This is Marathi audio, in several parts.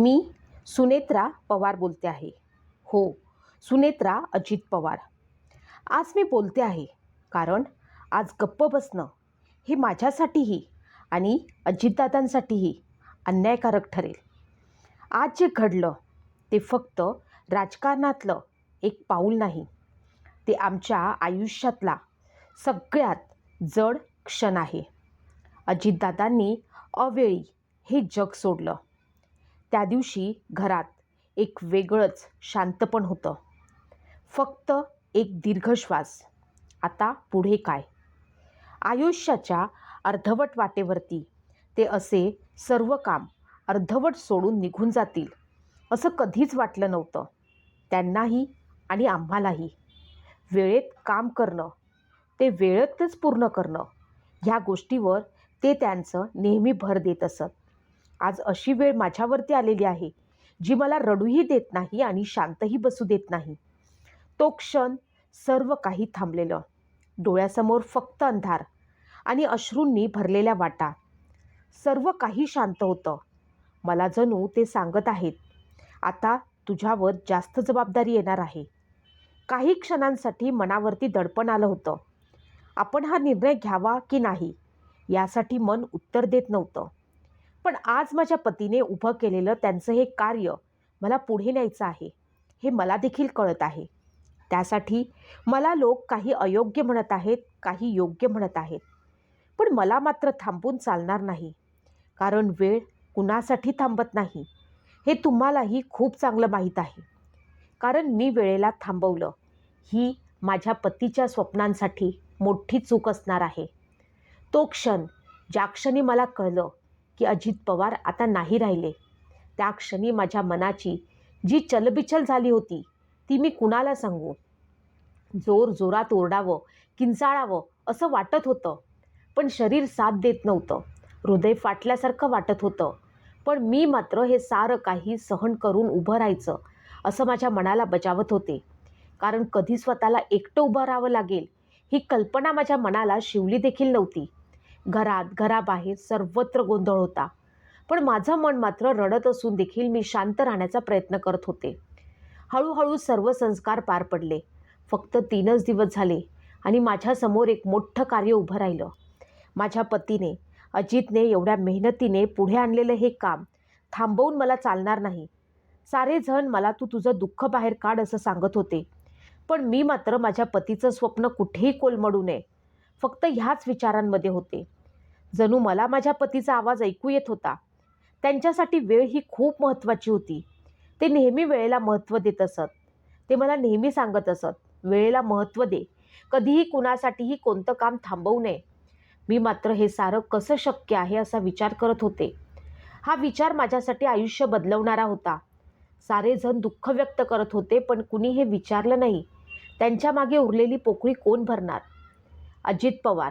मी सुनेत्रा पवार बोलते आहे. हो सुनेत्रा अजित पवार. आज मी बोलते आहे कारण आज गप्प बसणं हे माझ्यासाठीही आणि अजितदादांसाठीही अन्यायकारक ठरेल. आज जे घडलं ते फक्त राजकारणातलं एक पाऊल नाही. ते आमच्या आयुष्यातला सगळ्यात जड क्षण आहे. अजितदादांनी अवेळी हे जग सोडलं. त्या दिवशी घरात एक वेगळंच शांतपण होतं. फक्त एक दीर्घ श्वास आता पुढे काय? आयुष्याच्या अर्धवट वाटेवरती ते असे सर्व काम अर्धवट सोडून निघून जातील असं कधीच वाटलं नव्हतं. त्यांनाही आणि आम्हालाही. वेळेत काम करणं ते वेळेतच पूर्ण करणं ह्या गोष्टीवर ते त्यांचं नेहमी भर देत असत. आज अशी वेळ माझ्यावरती आलेली आहे जी मला रडूही देत नाही आणि शांतही बसू देत नाही. तो क्षण सर्व काही थांबलेलं. डोळ्यासमोर फक्त अंधार आणि अश्रूंनी भरलेल्या वाटा. सर्व काही शांत होतं. मला जणू ते सांगत आहेत आता तुझ्यावर जास्त जबाबदारी येणार आहे. काही क्षणांसाठी मनावरती दडपण आलं होतं. आपण हा निर्णय घ्यावा की नाही यासाठी मन उत्तर देत नव्हतं. पण आज माझ्या पतीने उभं केलेलं त्यांचं हे कार्य मला पुढे न्यायचं आहे हे मला देखील कळत आहे. त्यासाठी मला लोक काही अयोग्य म्हणत आहेत काही योग्य म्हणत आहेत. पण मला मात्र थांबून चालणार नाही कारण वेळ कुणासाठी थांबत नाही हे तुम्हालाही खूप चांगलं माहीत आहे. कारण मी वेळेला थांबवलं ही माझ्या पतीच्या स्वप्नांसाठी मोठी चूक असणार आहे. तो क्षण ज्या क्षणी मला कळलं की अजित पवार आता नाही राहिले. त्या क्षणी माझ्या मनाची जी चलबिचल झाली होती ती मी कुणाला सांगू? जोर जोरात ओरडावं किंचाळावं असं वाटत होतं. पण शरीर साथ देत नव्हतं. हृदय फाटल्यासारखं वाटत होतं. पण मी मात्र हे सारं काही सहन करून उभं राहायचं असं माझ्या मनाला बजावत होते. कारण कधी स्वतःला एकटं उभं राहावं लागेल ही कल्पना माझ्या मनाला शिवली देखील नव्हती. घरात घराबाहेर सर्वत्र गोंधळ होता. पण माझं मन मात्र रडत असून देखील मी शांत राहण्याचा प्रयत्न करत होते. हळूहळू सर्व संस्कार पार पडले. फक्त तीनच दिवस झाले आणि माझ्यासमोर एक मोठं कार्य उभं राहिलं. माझ्या पतीने अजितने एवढ्या मेहनतीने पुढे आणलेलं हे काम थांबवून मला चालणार नाही. सारे जण मला तू तुझं दुःख बाहेर काढ असं सांगत होते. पण मी मात्र माझ्या पतीचं स्वप्न कुठेही कोलमडू नये. फक्त ह्याच विचारांमध्ये होते. जणू मला माझ्या पतीचा आवाज ऐकू येत होता. त्यांच्यासाठी वेळ ही खूप महत्त्वाची होती. ते नेहमी वेळेला महत्त्व देत असत. ते मला नेहमी सांगत असत वेळेला महत्त्व दे. कधीही कुणासाठीही कोणतं काम थांबवू नये. मी मात्र हे सारं कसं शक्य आहे असा विचार करत होते. हा विचार माझ्यासाठी आयुष्य बदलवणारा होता. सारेजण दुःख व्यक्त करत होते पण कुणी हे विचारलं नाही. त्यांच्या मागे उरलेली पोकळी कोण भरणार? अजित पवार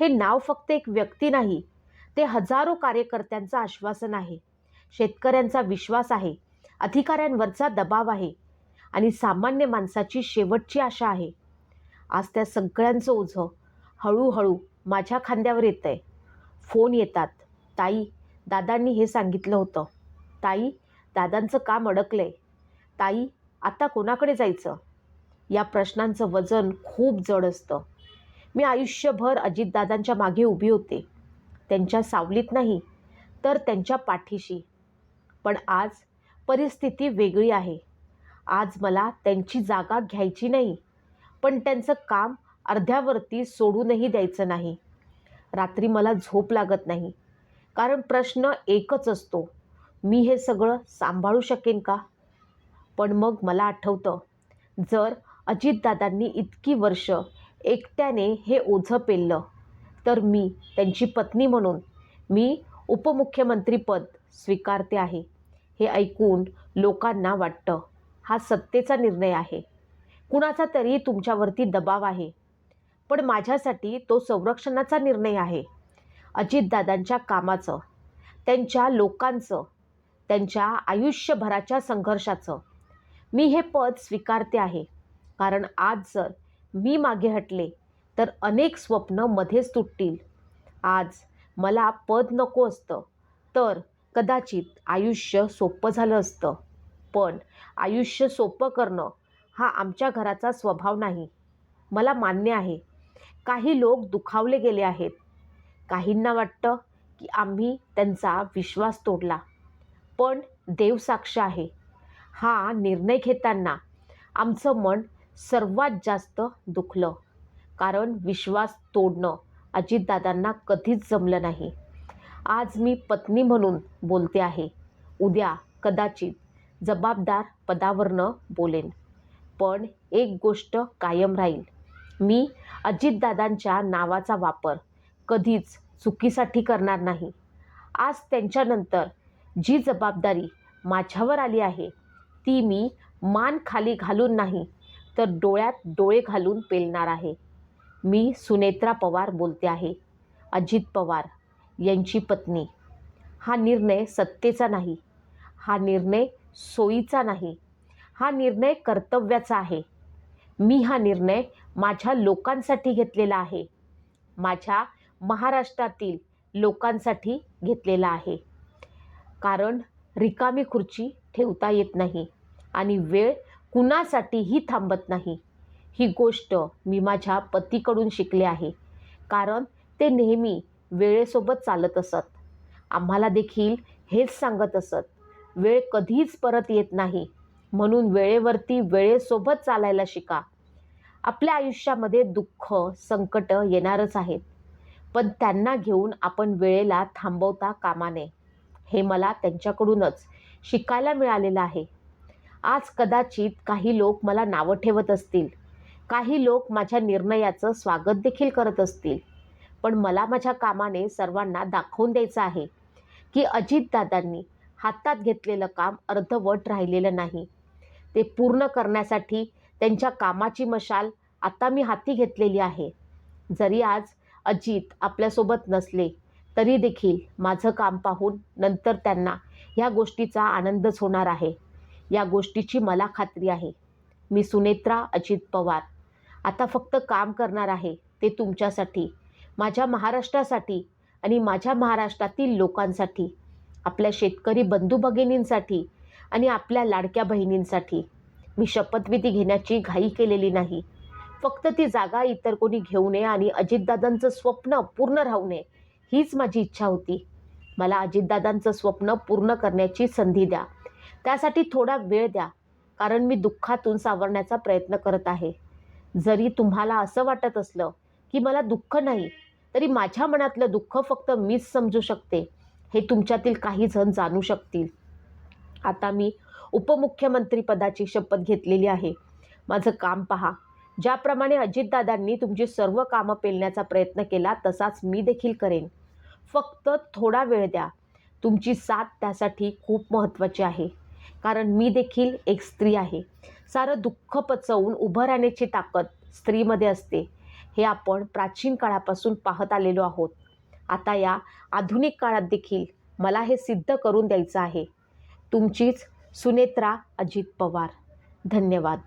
हे नाव फक्त एक व्यक्ती नाही ते हजारो कार्यकर्त्यांचं आश्वासन आहे. शेतकऱ्यांचा विश्वास आहे अधिकाऱ्यांवरचा दबाव आहे आणि सामान्य माणसाची शेवटची आशा आहे. आज त्या सगळ्यांचं ओझं हळूहळू माझ्या खांद्यावर येतं आहे फोन येतात. ताई दादांनी हे सांगितलं होतं. ताई दादांचं काम अडकलं आहे ताई आता कोणाकडे जायचं? या प्रश्नांचं वजन खूप जड असतं. मी आयुष्यभर अजितदादांच्या मागे उभी होते. त्यांच्या सावलीत नाही तर त्यांच्या पाठीशी. पण आज परिस्थिती वेगळी आहे. आज मला त्यांची जागा घ्यायची नाही पण त्यांचं काम अर्ध्यावरती सोडूनही द्यायचं नाही. रात्री मला झोप लागत नाही कारण प्रश्न एकच असतो मी हे सगळं सांभाळू शकेन का? पण मग मला आठवतं जर अजितदादांनी इतकी वर्ष एकट्याने हे ओझं पेललं. तर मी त्यांची पत्नी म्हणून मी उपमुख्यमंत्रीपद स्वीकारते आहे हे ऐकून लोकांना वाटतं. हा सत्तेचा निर्णय आहे. कुणाचा तरी तुमच्यावरती दबाव आहे. पण माझ्यासाठी तो संरक्षणाचा निर्णय आहे. अजितदादांच्या कामाचं त्यांच्या लोकांचं त्यांच्या आयुष्यभराच्या संघर्षाचं. मी हे पद स्वीकारते आहे. कारण आज जर मी मागे हटले तर अनेक स्वप्न मध्येच तुटतील. आज मला पद नको असतं. तर कदाचित आयुष्य सोपं झालं असतं. पण आयुष्य सोपं करणं हा आमच्या घराचा स्वभाव नाही. मला मान्य आहे. काही लोक दुखावले गेले आहेत. काहींना वाटतं की आम्ही त्यांचा विश्वास तोडला. पण देव साक्ष आहे. हा निर्णय घेताना आमचं मन सर्वात जास्त दुखलं. कारण विश्वास तोडणं अजितदादांना कधीच जमलं नाही. आज मी पत्नी म्हणून बोलते आहे. उद्या कदाचित जबाबदार पदावरनं बोलेन. पण एक गोष्ट कायम राहील. मी अजितदादांच्या नावाचा वापर कधीच चुकीसाठी करणार नाही. आज त्यांच्यानंतर जी जबाबदारी माझ्यावर आली आहे ती मी मान खाली घालून नाही तर डोळ्यात डोळे घालून पेलणार आहे. मी सुनेत्रा पवार बोलते आहे. अजित पवार यांची पत्नी. हा निर्णय सत्तेचा नाही. हा निर्णय सोयीचा नाही. हा निर्णय कर्तव्याचा आहे. मी हा निर्णय माझ्या लोकांसाठी घेतलेला आहे. माझ्या महाराष्ट्रातील लोकांसाठी घेतलेला आहे. कारण रिकामी खुर्ची ठेवता येत नाही आणि वेळ कुणासाठीही थांबत नाही. ही गोष्ट मी माझ्या पतीकडून शिकले आहे. कारण ते नेहमी वेळेसोबत चालत असत. आम्हाला देखील हेच सांगत असत. वेळ कधीच परत येत नाही. म्हणून वेळेवरती वेळेसोबत चालायला शिका. आपल्या आयुष्यामध्ये दुःख संकट येणारच आहेत. पण त्यांना घेऊन आपण वेळेला थांबवता कामा नये. हे मला त्यांच्याकडूनच शिकायला मिळालेलं आहे. आज कदाचित काही लोक मला नावं ठेवत असतील. काही लोक माझ्या निर्णयाचं स्वागत देखील करत असतील. पण मला माझ्या कामाने सर्वांना दाखवून द्यायचं आहे की अजितदादांनी हातात घेतलेलं काम अर्धवट राहिलेलं नाही. ते पूर्ण करण्यासाठी त्यांच्या कामाची मशाल आता मी हाती घेतलेली आहे. जरी आज अजित आपल्यासोबत नसले तरी देखील माझं काम पाहून नंतर त्यांना ह्या गोष्टीचा आनंदच होणार आहे. या गोष्टीची मला खात्री आहे. मी सुनेत्रा अजित पवार. आता फक्त काम करणार आहे ते तुमच्यासाठी माझ्या महाराष्ट्रासाठी आणि माझ्या महाराष्ट्रातील लोकांसाठी आपल्या शेतकरी बंधू भगिनींसाठी आणि आपल्या लाडक्या बहिणींसाठी. मी शपथविधी घेण्याची घाई केलेली नाही. फक्त ती जागा इतर कोणी घेऊ नये आणि अजितदादांचं स्वप्न पूर्ण राहू नये हीच माझी इच्छा होती. मला अजितदादांचं स्वप्न पूर्ण करण्याची संधी द्या. त्यासाठी थोडा वेळ द्या कारण मी दुःखातून सावरण्याचा प्रयत्न करत आहे. जरी तुम्हाला असं वाटत असलं की मला दुःख नाही तरी माझ्या मनातलं दुःख फक्त मीच समजू शकते. हे तुमच्यातील काही जण जाणू शकतील. आता मी उपमुख्यमंत्री पदाची शपथ घेतलेली आहे. माझं काम पहा. ज्याप्रमाणे अजितदादांनी तुमची सर्व कामं पेलण्याचा प्रयत्न केला तसाच मी देखील करेन. फक्त थोडा वेळ द्या. तुमची साथ त्यासाठी खूप महत्त्वाची आहे. कारण मी देखील एक स्त्री आहे. सारं दुःख पचवून उभं राहण्याची ताकद स्त्रीमध्ये असते. हे आपण प्राचीन काळापासून पाहत आलेलो आहोत. आता या आधुनिक काळात देखील मला हे सिद्ध करून द्यायचं आहे. तुमचीच सुनेत्रा अजित पवार. धन्यवाद.